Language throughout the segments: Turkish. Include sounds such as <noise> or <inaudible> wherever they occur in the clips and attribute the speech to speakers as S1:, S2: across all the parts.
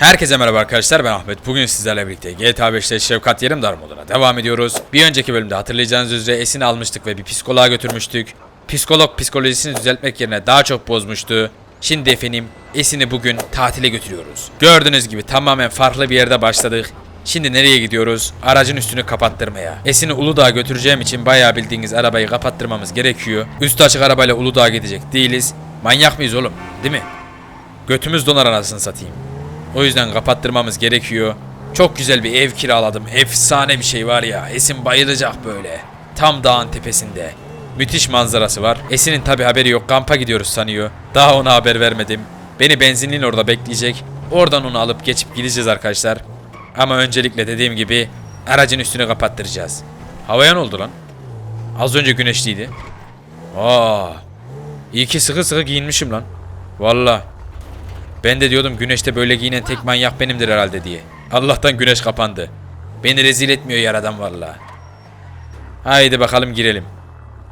S1: Herkese merhaba arkadaşlar ben Ahmet. Bugün sizlerle birlikte GTA 5'te Şefkat Yerimdar moduna devam ediyoruz. Bir önceki bölümde hatırlayacağınız üzere Esin'i almıştık ve bir psikoloğa götürmüştük. Psikolog psikolojisini düzeltmek yerine daha çok bozmuştu. Şimdi efendim Esin'i bugün tatile götürüyoruz. Gördüğünüz gibi tamamen farklı bir yerde başladık. Şimdi nereye gidiyoruz? Aracın üstünü kapattırmaya. Esin'i Uludağ'a götüreceğim için bayağı bildiğiniz arabayı kapattırmamız gerekiyor. Üstü açık arabayla Uludağ'a gidecek değiliz. Manyak mıyız oğlum? Değil mi? Götümüz donar anasını satayım. O yüzden kapattırmamız gerekiyor. Çok güzel bir ev kiraladım. Efsane bir şey var ya. Esin bayılacak böyle. Tam dağın tepesinde. Müthiş manzarası var. Esin'in tabi haberi yok. Kampa gidiyoruz sanıyor. Daha ona haber vermedim. Beni benzinliğin orada bekleyecek. Oradan onu alıp geçip gideceğiz arkadaşlar. Ama öncelikle dediğim gibi aracın üstünü kapattıracağız. Havaya ne oldu lan? Az önce güneşliydi. Aa. İyi ki sıkı sıkı giyinmişim lan. Valla. Ben de diyordum güneşte böyle giyinen tek manyak benimdir herhalde diye. Allah'tan güneş kapandı. Beni rezil etmiyor yaradan valla. Haydi bakalım girelim.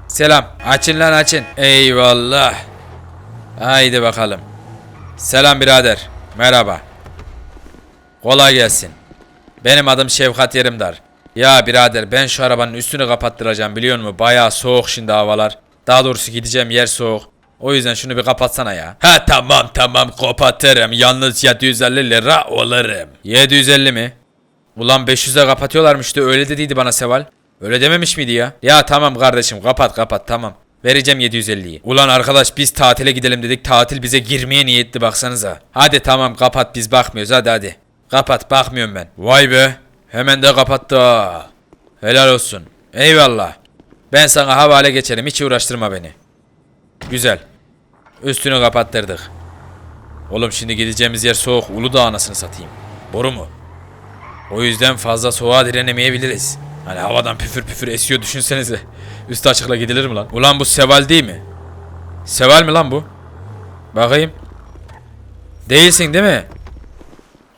S1: Selam. Açın lan açın. Eyvallah. Haydi bakalım. Selam birader. Merhaba. Kolay gelsin. Benim adım Şevkat Yerimdar. Ya birader ben şu arabanın üstünü kapattıracağım biliyor musun? Bayağı soğuk şimdi havalar. Daha doğrusu gideceğim yer soğuk. O yüzden şunu bir kapatsana ya. Ha tamam tamam kapatırım. Yalnız 750 lira alırım. 750 mi? Ulan 500'e kapatıyorlarmıştı öyle dediydi bana Seval. Öyle dememiş miydi ya? Ya tamam kardeşim kapat kapat tamam. Vereceğim 750'yi. Ulan arkadaş biz tatile gidelim dedik. Tatil bize girmeye niyetli baksanıza. Hadi tamam kapat biz bakmıyoruz hadi hadi. Kapat bakmıyorum ben. Vay be. Hemen de kapattı ha. Helal olsun. Eyvallah. Ben sana havale geçerim hiç uğraştırma beni. Güzel. Üstünü kapattırdık. Oğlum şimdi gideceğimiz yer soğuk. Uludağ anasını satayım. Boru mu? O yüzden fazla soğuğa direnemeyebiliriz. Hani havadan püfür püfür esiyor düşünsenize. Üstü açıkla gidilir mi lan? Ulan bu Seval değil mi? Seval mi lan bu? Bakayım. Değilsin değil mi?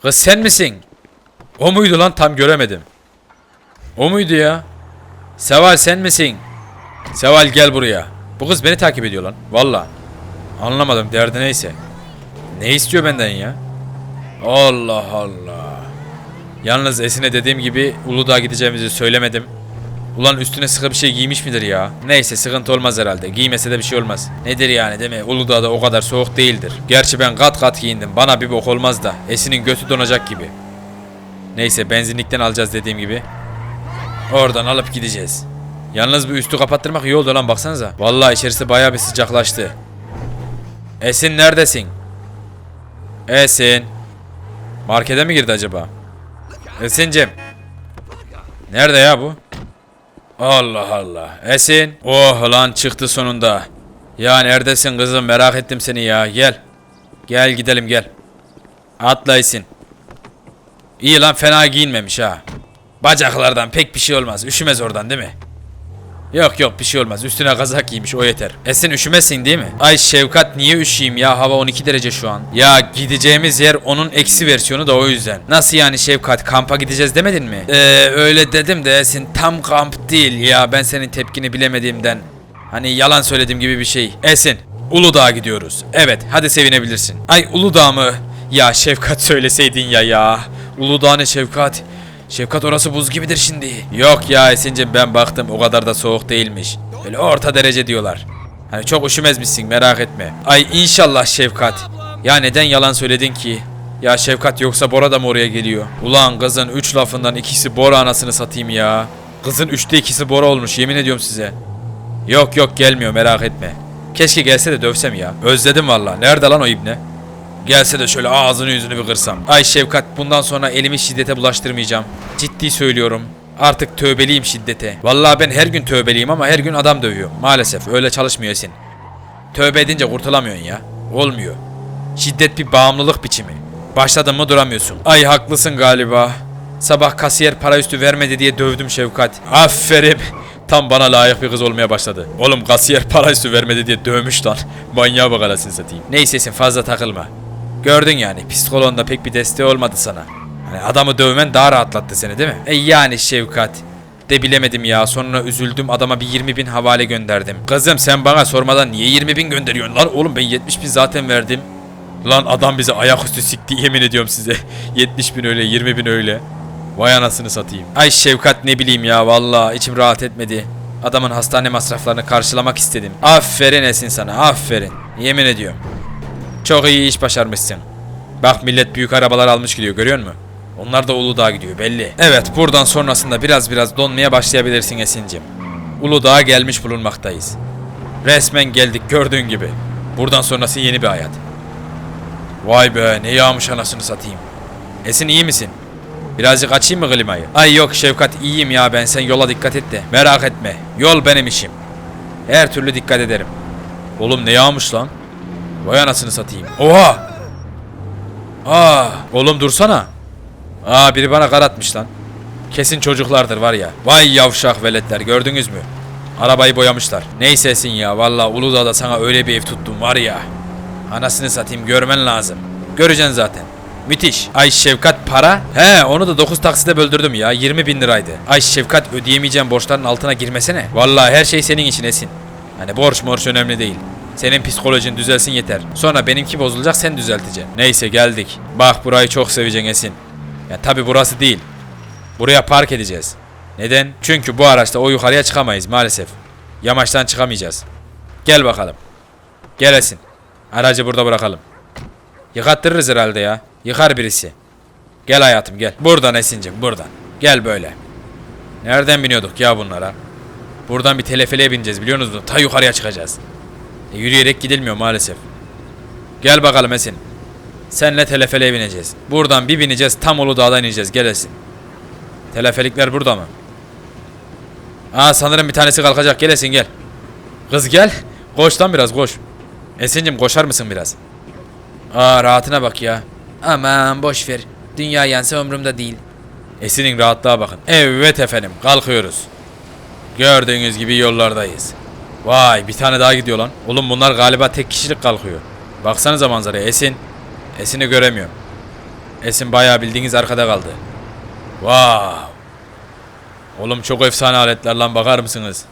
S1: Kız sen misin? O muydu lan tam göremedim. O muydu ya? Seval sen misin? Seval gel buraya. Bu kız beni takip ediyor lan. Valla. Anlamadım derdi neyse. Ne istiyor benden ya? Allah Allah. Yalnız Esin'e dediğim gibi Uludağ'a gideceğimizi söylemedim. Ulan üstüne sıkı bir şey giymiş midir ya? Neyse sıkıntı olmaz herhalde. Giymese de bir şey olmaz. Nedir yani değil mi? Uludağ'da o kadar soğuk değildir. Gerçi ben kat kat giyindim. Bana bir bok olmaz da. Esin'in götü donacak gibi. Neyse benzinlikten alacağız dediğim gibi. Oradan alıp gideceğiz. Yalnız bu üstü kapattırmak iyi oldu lan baksanıza. Vallahi içerisi bayağı bir sıcaklaştı. Esin neredesin? Esin. Markete mi girdi acaba? Esin'cim. Nerede ya bu? Allah Allah. Esin. Oh lan çıktı sonunda. Ya neredesin kızım merak ettim seni ya. Gel. Gel gidelim gel. Atla Esin. İyi lan fena giyinmemiş ha. Bacaklardan pek bir şey olmaz. Üşümez oradan değil mi? Yok yok bir şey olmaz. Üstüne kazak giymiş o yeter. Esin üşümezsin değil mi? Ay Şevkat niye üşüyeyim ya? Hava 12 derece şu an. Ya gideceğimiz yer onun eksi versiyonu da o yüzden. Nasıl yani Şevkat? Kampa gideceğiz demedin mi? Eee öyle dedim de Esin tam kamp değil ya. Ben senin tepkini bilemediğimden. Hani yalan söylediğim gibi bir şey. Esin Uludağ'a gidiyoruz. Evet hadi sevinebilirsin. Ay Uludağ mı? Ya Şevkat <laughs> söyleseydin ya ya. Uludağ ne Şevkat? Şefkat orası buz gibidir şimdi. Yok ya Esin'cim ben baktım o kadar da soğuk değilmiş. Böyle orta derece diyorlar. Hani çok üşümezmişsin merak etme. Ay inşallah Şefkat. Ya neden yalan söyledin ki? Ya Şefkat yoksa Bora da mı oraya geliyor? Ulan kızın 3 lafından ikisi Bora anasını satayım ya. Kızın 3'te ikisi Bora olmuş yemin ediyorum size. Yok yok gelmiyor merak etme. Keşke gelse de dövsem ya. Özledim valla. Nerede lan o ibne? Gelse de şöyle ağzını yüzünü bir kırsam. Ay Şevkat bundan sonra elimi şiddete bulaştırmayacağım. Ciddi söylüyorum. Artık tövbeliyim şiddete. Vallahi ben her gün tövbeliyim ama her gün adam dövüyorum. Maalesef öyle çalışmıyor Esin. Tövbe edince kurtulamıyorsun ya. Olmuyor. Şiddet bir bağımlılık biçimi. Başladın mı duramıyorsun. Ay haklısın galiba. Sabah kasiyer para üstü vermedi diye dövdüm Şevkat. Aferin. Tam bana layık bir kız olmaya başladı. Oğlum kasiyer para üstü vermedi diye dövmüş lan. Manyağa bak anasını satayım. Neyse Esin fazla takılma. Gördün yani psikoloğun da pek bir desteği olmadı sana. Hani adamı dövmen daha rahatlattı seni değil mi? E yani Şevkat. De bilemedim ya sonra üzüldüm adama bir 20 bin havale gönderdim. Kızım sen bana sormadan niye 20 bin gönderiyorsun lan? Oğlum ben 70 bin zaten verdim. Lan adam bize ayaküstü sikti yemin ediyorum size. <laughs> 70 bin öyle 20 bin öyle. Vay anasını satayım. Ay Şevkat ne bileyim ya valla içim rahat etmedi. Adamın hastane masraflarını karşılamak istedim. Aferin Esin sana aferin. Yemin ediyorum. Çok iyi iş başarmışsın. Bak millet büyük arabalar almış gidiyor görüyor musun? Onlar da Uludağ'a gidiyor belli. Evet buradan sonrasında biraz biraz donmaya başlayabilirsin Esin'cim. Uludağ'a gelmiş bulunmaktayız. Resmen geldik gördüğün gibi. Buradan sonrası yeni bir hayat. Vay be ne yağmış anasını satayım. Esin iyi misin? Birazcık açayım mı klimayı? Ay yok Şevkat iyiyim ya ben sen yola dikkat et de. Merak etme yol benim işim. Her türlü dikkat ederim. Oğlum ne yağmış lan? Vay anasını satayım. Oha! Aa, oğlum dursana. Aa biri bana kar atmış lan. Kesin çocuklardır var ya. Vay yavşak veletler gördünüz mü? Arabayı boyamışlar. Neyse Esin ya valla Uludağ'da sana öyle bir ev tuttum var ya. Anasını satayım görmen lazım. Göreceksin zaten. Müthiş. Ay Şevkat para. He onu da 9 taksite böldürdüm ya. 20 bin liraydı. Ay Şevkat ödeyemeyeceğim borçların altına girmesene. Vallahi her şey senin için Esin. Hani borç morç önemli değil. Senin psikolojin düzelsin yeter. Sonra benimki bozulacak sen düzelteceksin. Neyse geldik. Bak burayı çok seveceksin Esin. Ya tabi burası değil. Buraya park edeceğiz. Neden? Çünkü bu araçla o yukarıya çıkamayız maalesef. Yamaçtan çıkamayacağız. Gel bakalım. Gel Esin. Aracı burada bırakalım. Yıkattırırız herhalde ya. Yıkar birisi. Gel hayatım gel. Buradan Esin'cim buradan. Gel böyle. Nereden biniyorduk ya bunlara? Buradan bir telefeleye bineceğiz biliyor musunuz? Ta yukarıya çıkacağız. E, yürüyerek gidilmiyor maalesef. Gel bakalım Esin. Senle telefeleye bineceğiz. Buradan bir bineceğiz tam Uludağ'dan ineceğiz. Gel Esin. Telefelikler burada mı? Aa sanırım bir tanesi kalkacak. Gel Esin gel. Kız gel. Koş lan biraz koş. Esin'cim koşar mısın biraz? Aa rahatına bak ya. Aman boş ver. Dünya yansa umurumda değil. Esin'in rahatlığa bakın. Evet efendim kalkıyoruz. Gördüğünüz gibi yollardayız. Vay bir tane daha gidiyor lan. Oğlum bunlar galiba tek kişilik kalkıyor. Baksanıza manzaraya Esin. Esin'i göremiyorum. Esin bayağı bildiğiniz arkada kaldı. Wow. Oğlum çok efsane aletler lan bakar mısınız?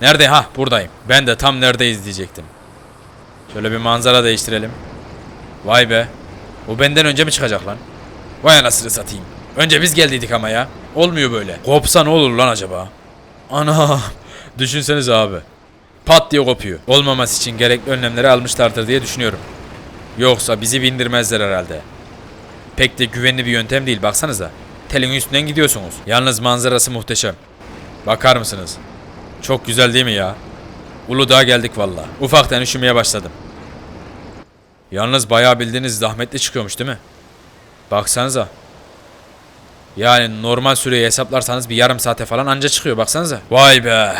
S1: Nerede? Ha buradayım. Ben de tam neredeyiz diyecektim. Şöyle bir manzara değiştirelim. Vay be. Bu benden önce mi çıkacak lan? Vay anasını satayım. Önce biz geldiydik ama ya. Olmuyor böyle. Kopsa ne olur lan acaba? Ana. <laughs> Düşünseniz abi. Pat diye kopuyor. Olmaması için gerekli önlemleri almışlardır diye düşünüyorum. Yoksa bizi bindirmezler herhalde. Pek de güvenli bir yöntem değil baksanıza. Telin üstünden gidiyorsunuz. Yalnız manzarası muhteşem. Bakar mısınız? Çok güzel değil mi ya? Uludağ'a geldik valla. Ufaktan üşümeye başladım. Yalnız bayağı bildiğiniz zahmetli çıkıyormuş değil mi? Baksanıza. Yani normal süreyi hesaplarsanız bir yarım saate falan anca çıkıyor baksanıza. Vay be.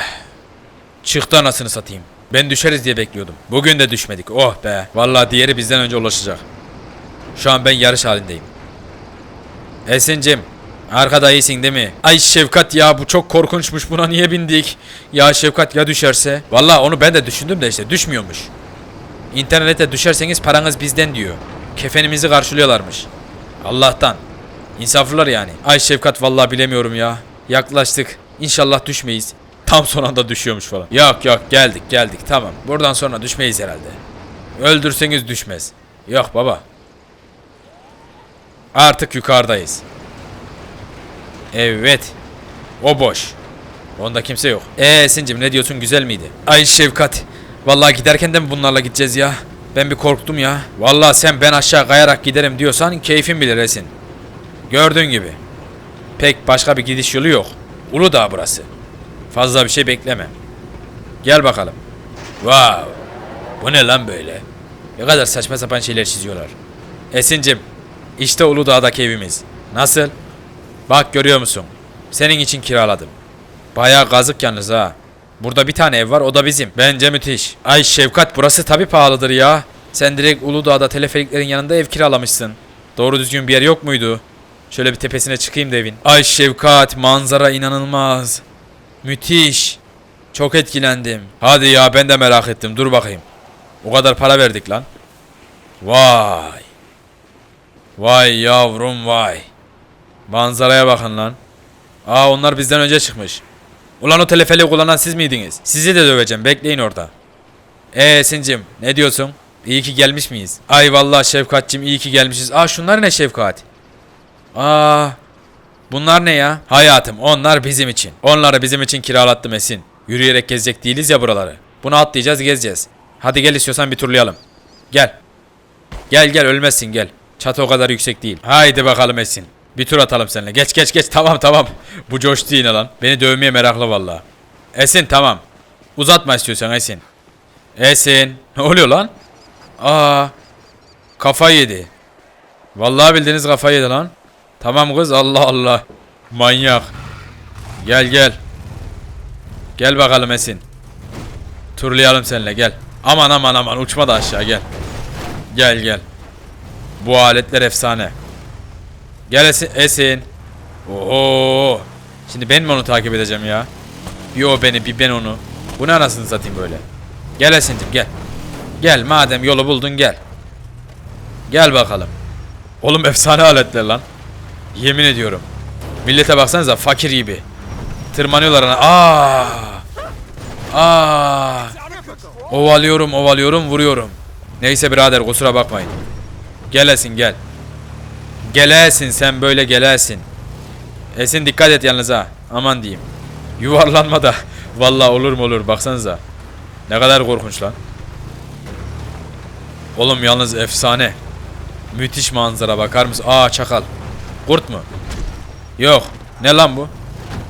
S1: Çıktı anasını satayım. Ben düşeriz diye bekliyordum. Bugün de düşmedik. Oh be. Vallahi diğeri bizden önce ulaşacak. Şu an ben yarış halindeyim. Esin'cim. Arkada iyisin değil mi? Ay Şevkat ya bu çok korkunçmuş buna niye bindik? Ya Şevkat ya düşerse? Vallahi onu ben de düşündüm de işte düşmüyormuş. İnternete düşerseniz paranız bizden diyor. Kefenimizi karşılıyorlarmış. Allah'tan. İnsaflılar yani. Ay Şevkat vallahi bilemiyorum ya. Yaklaştık. İnşallah düşmeyiz. Tam son anda düşüyormuş falan. Yok yok geldik geldik tamam. Buradan sonra düşmeyiz herhalde. Öldürseniz düşmez. Yok baba. Artık yukarıdayız. Evet. O boş. Onda kimse yok. Eee Esin'cim ne diyorsun güzel miydi? Ay Şevkat. Vallahi giderken de mi bunlarla gideceğiz ya? Ben bir korktum ya. Vallahi sen ben aşağı kayarak giderim diyorsan keyfin bilir Esin. Gördüğün gibi. Pek başka bir gidiş yolu yok. Uludağ burası. Fazla bir şey bekleme. Gel bakalım. Wow. Bu ne lan böyle? Ne kadar saçma sapan şeyler çiziyorlar. Esin'cim. işte Uludağ'daki evimiz. Nasıl? Bak görüyor musun? Senin için kiraladım. Bayağı kazık yalnız ha. Burada bir tane ev var o da bizim. Bence müthiş. Ay Şevkat burası tabi pahalıdır ya. Sen direkt Uludağ'da teleferiklerin yanında ev kiralamışsın. Doğru düzgün bir yer yok muydu? Şöyle bir tepesine çıkayım da evin. Ay Şevkat manzara inanılmaz. Müthiş. Çok etkilendim. Hadi ya ben de merak ettim dur bakayım. O kadar para verdik lan. Vay. Vay yavrum vay. Manzaraya bakın lan. Aa onlar bizden önce çıkmış. Ulan o teleferiği kullanan siz miydiniz? Sizi de döveceğim bekleyin orada. Eee Sincim ne diyorsun? İyi ki gelmiş miyiz? Ay vallahi Şefkatçim iyi ki gelmişiz. Aa şunlar ne Şefkat? Aa bunlar ne ya? Hayatım onlar bizim için. Onları bizim için kiralattım Esin. Yürüyerek gezecek değiliz ya buraları. Bunu atlayacağız gezeceğiz. Hadi gel istiyorsan bir turlayalım. Gel. Gel gel ölmezsin gel. Çatı o kadar yüksek değil. Haydi bakalım Esin. Bir tur atalım seninle. Geç geç geç tamam tamam. <laughs> Bu coştu yine lan. Beni dövmeye meraklı vallahi. Esin tamam. Uzatma istiyorsan Esin. Esin. Ne oluyor lan? Aa. Kafayı yedi. Vallahi bildiğiniz kafayı yedi lan. Tamam kız Allah Allah. Manyak. Gel gel. Gel bakalım Esin. Turlayalım seninle gel. Aman aman aman uçma da aşağı gel. Gel gel. Bu aletler efsane. Gel Esin. Esin. Oo. Şimdi ben mi onu takip edeceğim ya? Bir o beni bir ben onu. Bu ne anasını satayım böyle. Gel Esin'cim gel. Gel madem yolu buldun gel. Gel bakalım. Oğlum efsane aletler lan. Yemin ediyorum. Millete baksanıza fakir gibi. Tırmanıyorlar ana. Aa! Aa! Ovalıyorum, ovalıyorum, vuruyorum. Neyse birader kusura bakmayın. Gelesin gel. Gelesin sen böyle gelesin. Esin dikkat et yalnız ha. Aman diyeyim. Yuvarlanma da. <laughs> Vallahi olur mu olur baksanıza. Ne kadar korkunç lan. Oğlum yalnız efsane. Müthiş manzara bakar mısın? Aa çakal. Kurt mu? Yok. Ne lan bu?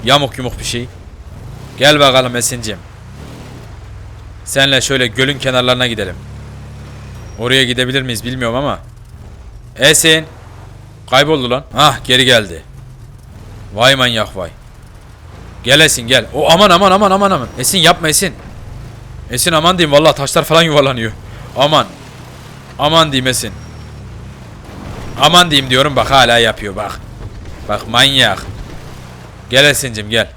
S1: Yamuk yumuk bir şey. Gel bakalım Esin'cim. Senle şöyle gölün kenarlarına gidelim. Oraya gidebilir miyiz bilmiyorum ama. Esin. Kayboldu lan. Ah geri geldi. Vay manyak vay. Gel Esin gel. O aman aman aman aman aman. Esin yapma Esin. Esin aman diyeyim vallahi taşlar falan yuvarlanıyor. Aman. Aman diyeyim Esin. Aman diyeyim diyorum bak hala yapıyor bak. Bak manyak. Gel Esin'cim gel.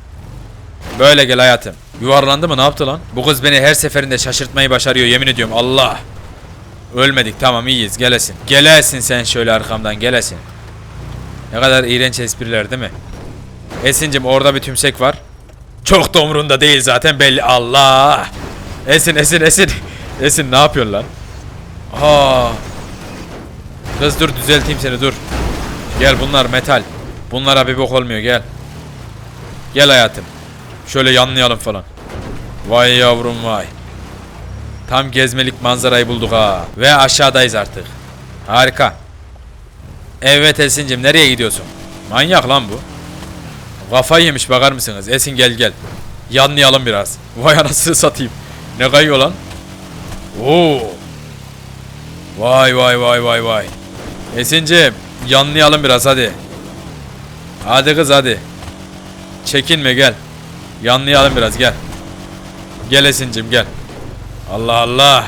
S1: Böyle gel hayatım. Yuvarlandı mı ne yaptı lan? Bu kız beni her seferinde şaşırtmayı başarıyor yemin ediyorum Allah. Ölmedik tamam iyiyiz gelesin. Gelesin sen şöyle arkamdan gelesin. Ne kadar iğrenç espriler değil mi? Esin'cim orada bir tümsek var. Çok da umrunda değil zaten belli. Allah. Esin Esin Esin. <laughs> Esin ne yapıyorsun lan? Aa. Kız dur düzelteyim seni dur. Gel bunlar metal. Bunlara bir bok olmuyor gel. Gel hayatım. Şöyle yanlayalım falan. Vay yavrum vay. Tam gezmelik manzarayı bulduk ha. Ve aşağıdayız artık. Harika. Evet Esin'cim nereye gidiyorsun? Manyak lan bu. Kafayı yemiş bakar mısınız? Esin gel gel. Yanlayalım biraz. Vay anasını satayım. Ne kayıyor lan? Oo. Vay vay vay vay vay. Esin'cim yanlayalım biraz hadi. Hadi kız hadi. Çekinme gel. Yanlayalım biraz gel. Gel Esin'cim gel. Allah Allah.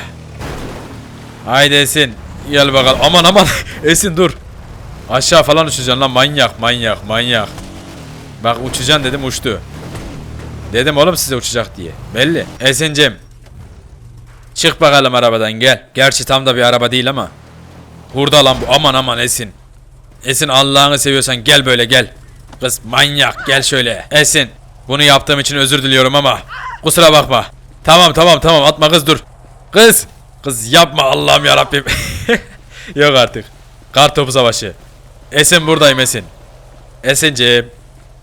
S1: Haydi Esin. Gel bakalım. Aman aman. <laughs> Esin dur. Aşağı falan uçacaksın lan manyak manyak manyak. Bak uçacaksın dedim uçtu. Dedim oğlum size uçacak diye. Belli. Esin'cim. Çık bakalım arabadan gel. Gerçi tam da bir araba değil ama. Hurda lan bu. Aman aman Esin. Esin Allah'ını seviyorsan gel böyle gel. Kız manyak gel şöyle. Esin. Bunu yaptığım için özür diliyorum ama. Kusura bakma. Tamam tamam tamam atma kız dur. Kız. Kız yapma Allah'ım yarabbim. <laughs> Yok artık. Kar topu savaşı. Esin buradayım Esin. Esin'ciğim.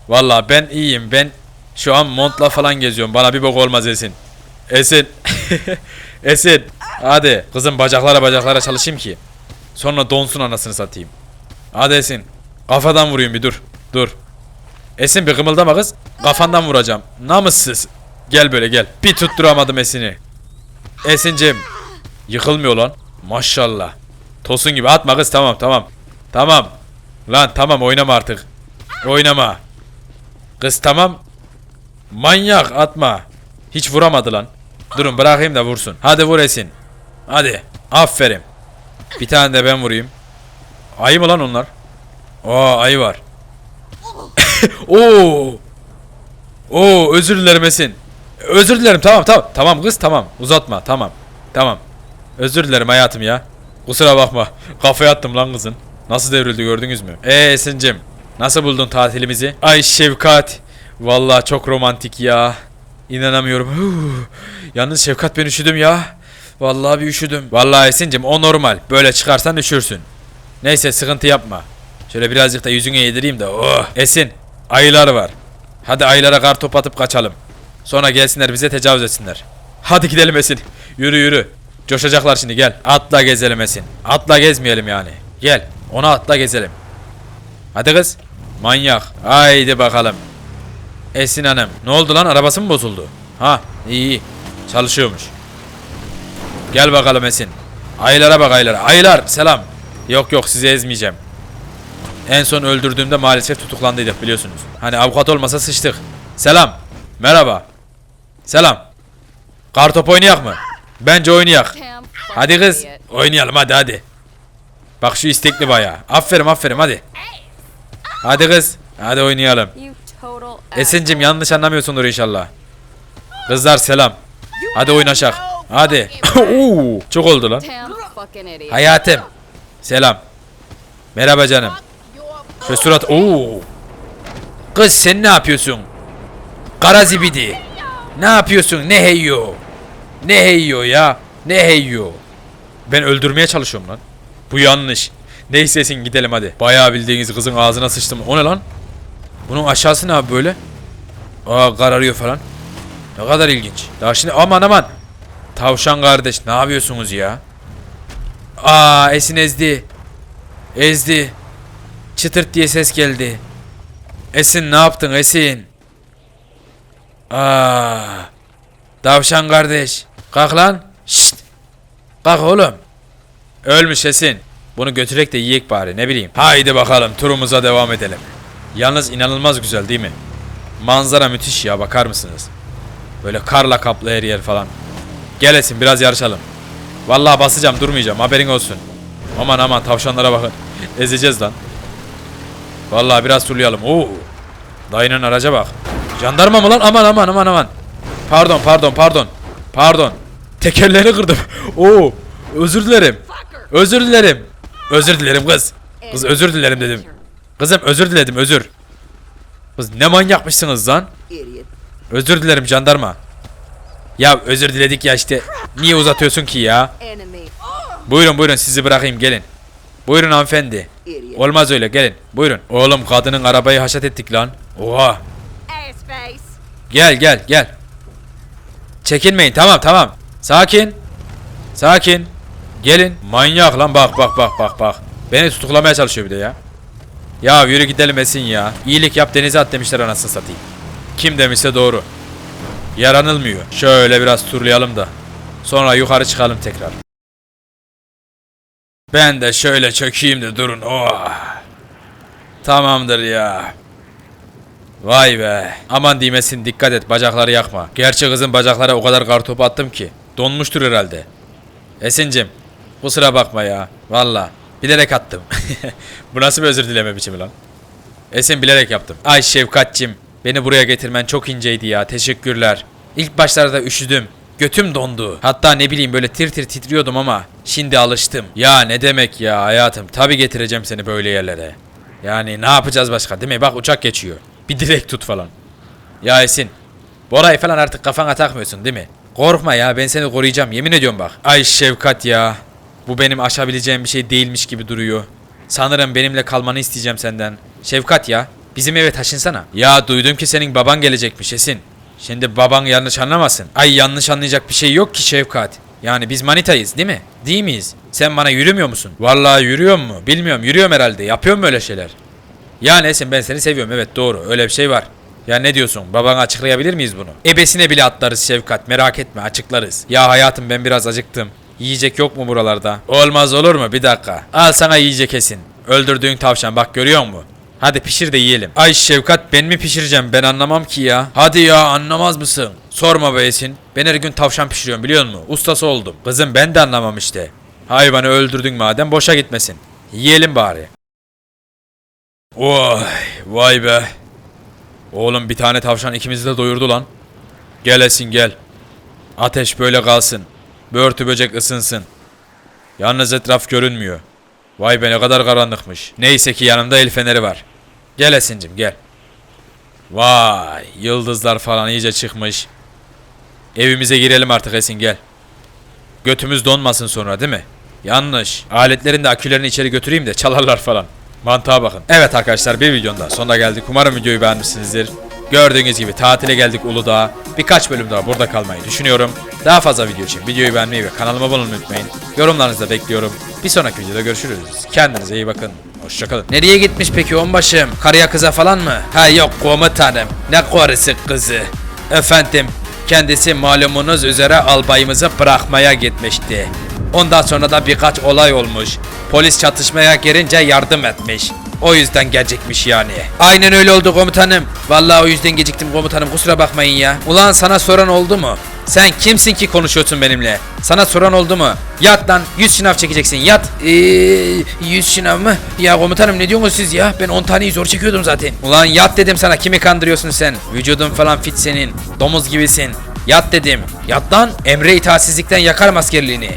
S1: Valla ben iyiyim ben şu an montla falan geziyorum. Bana bir bok olmaz Esin. Esin. <laughs> Esin. Hadi. Kızım bacaklara bacaklara çalışayım ki. Sonra donsun anasını satayım. Hadi Esin. Kafadan vurayım bir dur. Dur. Esin bir kımıldama kız. Kafandan vuracağım. Namussuz. Gel böyle gel. Bir tutturamadım Esin'i. Esin'cim. Yıkılmıyor lan. Maşallah. Tosun gibi atma kız tamam tamam. Tamam. Lan tamam oynama artık. Oynama. Kız tamam. Manyak atma. Hiç vuramadı lan. Durun bırakayım da vursun. Hadi vur Esin. Hadi. Aferin. Bir tane de ben vurayım. Ayı mı lan onlar? Aa ayı var. <coughs> Oo. Oo özür dilerim Esin. Özür dilerim tamam tamam. Tamam kız tamam. Uzatma tamam. Tamam. Özür dilerim hayatım ya. Kusura bakma. <laughs> Kafaya attım lan kızın. Nasıl devrildi gördünüz mü? Eee Esin'cim. Nasıl buldun tatilimizi? Ay Şevkat. Vallahi çok romantik ya. İnanamıyorum. Yalnız Şevkat ben üşüdüm ya. Vallahi bir üşüdüm. Vallahi Esin'cim o normal. Böyle çıkarsan üşürsün. Neyse sıkıntı yapma. Şöyle birazcık da yüzüne yedireyim de. Oh. Esin ayılar var. Hadi ayılara kar top atıp kaçalım. Sonra gelsinler bize tecavüz etsinler. Hadi gidelim Esin. Yürü yürü. Coşacaklar şimdi gel. Atla gezelim Esin. Atla gezmeyelim yani. Gel. Ona atla gezelim. Hadi kız. Manyak. Haydi bakalım. Esin Hanım. Ne oldu lan? Arabası mı bozuldu? Ha iyi iyi. Çalışıyormuş. Gel bakalım Esin. Ayılara bak ayılara. Ayılar selam. Yok yok sizi ezmeyeceğim. En son öldürdüğümde maalesef tutuklandıydık biliyorsunuz. Hani avukat olmasa sıçtık. Selam. Merhaba. Selam. Kartop oynayak mı? Bence oynayak. Hadi kız. Oynayalım hadi hadi. Bak şu istekli bayağı. Aferin aferin hadi. Hadi kız. Hadi oynayalım. Esin'cim yanlış anlamıyorsundur inşallah. Kızlar selam. Hadi oynaşak. Hadi. <laughs> Oo, çok oldu lan. Hayatım. Selam. Merhaba canım. Şu surat. Oo. Kız sen ne yapıyorsun? Kara zibidi. Ne yapıyorsun? Ne heyyo? Ne heyyo ya? Ne heyyo? Ben öldürmeye çalışıyorum lan. Bu yanlış. Neyse Esin gidelim hadi. Bayağı bildiğiniz kızın ağzına sıçtım. O ne lan? Bunun aşağısı ne abi böyle? Aa kararıyor falan. Ne kadar ilginç. Daha şimdi aman aman. Tavşan kardeş ne yapıyorsunuz ya? Aa Esin ezdi. Ezdi. Çıtırt diye ses geldi. Esin ne yaptın Esin? Aa. Tavşan kardeş. Kalk lan. Şşt. Kalk oğlum. Ölmüş Esin. Bunu götürek de yiyek bari ne bileyim. Haydi bakalım turumuza devam edelim. Yalnız inanılmaz güzel değil mi? Manzara müthiş ya bakar mısınız? Böyle karla kaplı her yer falan. Gel Esin biraz yarışalım. Vallahi basacağım durmayacağım haberin olsun. Aman aman tavşanlara bakın. Ezeceğiz lan. Vallahi biraz turlayalım. Oo. Dayının araca bak. Jandarma mı lan? Aman aman aman aman. Pardon pardon pardon. Pardon. Tekerlerini kırdım. <laughs> Oo. Özür dilerim. Özür dilerim. Özür dilerim kız. Kız özür dilerim dedim. Kızım özür diledim özür. Kız ne manyakmışsınız lan? Özür dilerim jandarma. Ya özür diledik ya işte. Niye uzatıyorsun ki ya? Buyurun buyurun sizi bırakayım gelin. Buyurun hanımefendi. Olmaz öyle gelin. Buyurun. Oğlum kadının arabayı haşat ettik lan. Oha. Gel gel gel. Çekinmeyin tamam tamam. Sakin. Sakin. Gelin. Manyak lan bak bak bak bak bak. Beni tutuklamaya çalışıyor bir de ya. Ya yürü gidelim Esin ya. İyilik yap denize at demişler anasını satayım. Kim demişse doğru. Yaranılmıyor. Şöyle biraz turlayalım da. Sonra yukarı çıkalım tekrar. Ben de şöyle çökeyim de durun. Oh. Tamamdır ya. Vay be. Aman diyemesin dikkat et bacakları yakma. Gerçi kızın bacaklara o kadar kartopu attım ki. Donmuştur herhalde. Esincim kusura bakma ya. Valla bilerek attım. <laughs> Bu nasıl bir özür dileme biçimi lan? Esin bilerek yaptım. Ay Şefkatçim beni buraya getirmen çok inceydi ya teşekkürler. İlk başlarda üşüdüm. Götüm dondu. Hatta ne bileyim böyle tir tir titriyordum ama şimdi alıştım. Ya ne demek ya hayatım. Tabi getireceğim seni böyle yerlere. Yani ne yapacağız başka değil mi? Bak uçak geçiyor. Bir direk tut falan. Ya Esin. Bora'yı falan artık kafana takmıyorsun değil mi? Korkma ya ben seni koruyacağım yemin ediyorum bak. Ay Şevkat ya. Bu benim aşabileceğim bir şey değilmiş gibi duruyor. Sanırım benimle kalmanı isteyeceğim senden. Şevkat ya. Bizim eve taşınsana. Ya duydum ki senin baban gelecekmiş Esin. Şimdi baban yanlış anlamasın. Ay yanlış anlayacak bir şey yok ki Şevkat. Yani biz manitayız değil mi? Değil miyiz? Sen bana yürümüyor musun? Vallahi yürüyor mu? Bilmiyorum. Yürüyorum herhalde. Yapıyorum öyle şeyler. Ya Esin ben seni seviyorum evet doğru öyle bir şey var. Ya ne diyorsun babana açıklayabilir miyiz bunu? Ebesine bile atlarız Şevkat merak etme açıklarız. Ya hayatım ben biraz acıktım. Yiyecek yok mu buralarda? Olmaz olur mu bir dakika. Al sana yiyecek Esin. Öldürdüğün tavşan bak görüyor musun? Hadi pişir de yiyelim. Ay Şevkat ben mi pişireceğim ben anlamam ki ya. Hadi ya anlamaz mısın? Sorma be Esin. Ben her gün tavşan pişiriyorum biliyor musun? Ustası oldum. Kızım ben de anlamam işte. Hayvanı öldürdün madem boşa gitmesin. Yiyelim bari. Vay, vay be. Oğlum bir tane tavşan ikimizi de doyurdu lan. Gel Esin gel. Ateş böyle kalsın. Börtü böcek ısınsın. Yalnız etraf görünmüyor. Vay be ne kadar karanlıkmış. Neyse ki yanımda el feneri var. Gel Esin'cim gel. Vay yıldızlar falan iyice çıkmış. Evimize girelim artık Esin gel. Götümüz donmasın sonra değil mi? Yanlış. Aletlerin de akülerini içeri götüreyim de çalarlar falan. Mantığa bakın. Evet arkadaşlar bir videonun daha sonuna geldik. Umarım videoyu beğenmişsinizdir. Gördüğünüz gibi tatile geldik Uludağ'a. Birkaç bölüm daha burada kalmayı düşünüyorum. Daha fazla video için videoyu beğenmeyi ve kanalıma abone olmayı unutmayın. Yorumlarınızı da bekliyorum. Bir sonraki videoda görüşürüz. Kendinize iyi bakın. Hoşçakalın. Nereye gitmiş peki onbaşım? Karıya kıza falan mı? Ha yok komutanım. Ne karısı kızı? Efendim kendisi malumunuz üzere albayımızı bırakmaya gitmişti. Ondan sonra da birkaç olay olmuş. Polis çatışmaya girince yardım etmiş. O yüzden gecikmiş yani. Aynen öyle oldu komutanım. Vallahi o yüzden geciktim komutanım kusura bakmayın ya. Ulan sana soran oldu mu? Sen kimsin ki konuşuyorsun benimle? Sana soran oldu mu? Yat lan 100 şınav çekeceksin yat. Eee 100 şınav mı? Ya komutanım ne diyorsunuz siz ya? Ben 10 taneyi zor çekiyordum zaten. Ulan yat dedim sana kimi kandırıyorsun sen? Vücudun falan fit senin. Domuz gibisin. Yat dedim. Yat lan. Emre itaatsizlikten yakarım askerliğini.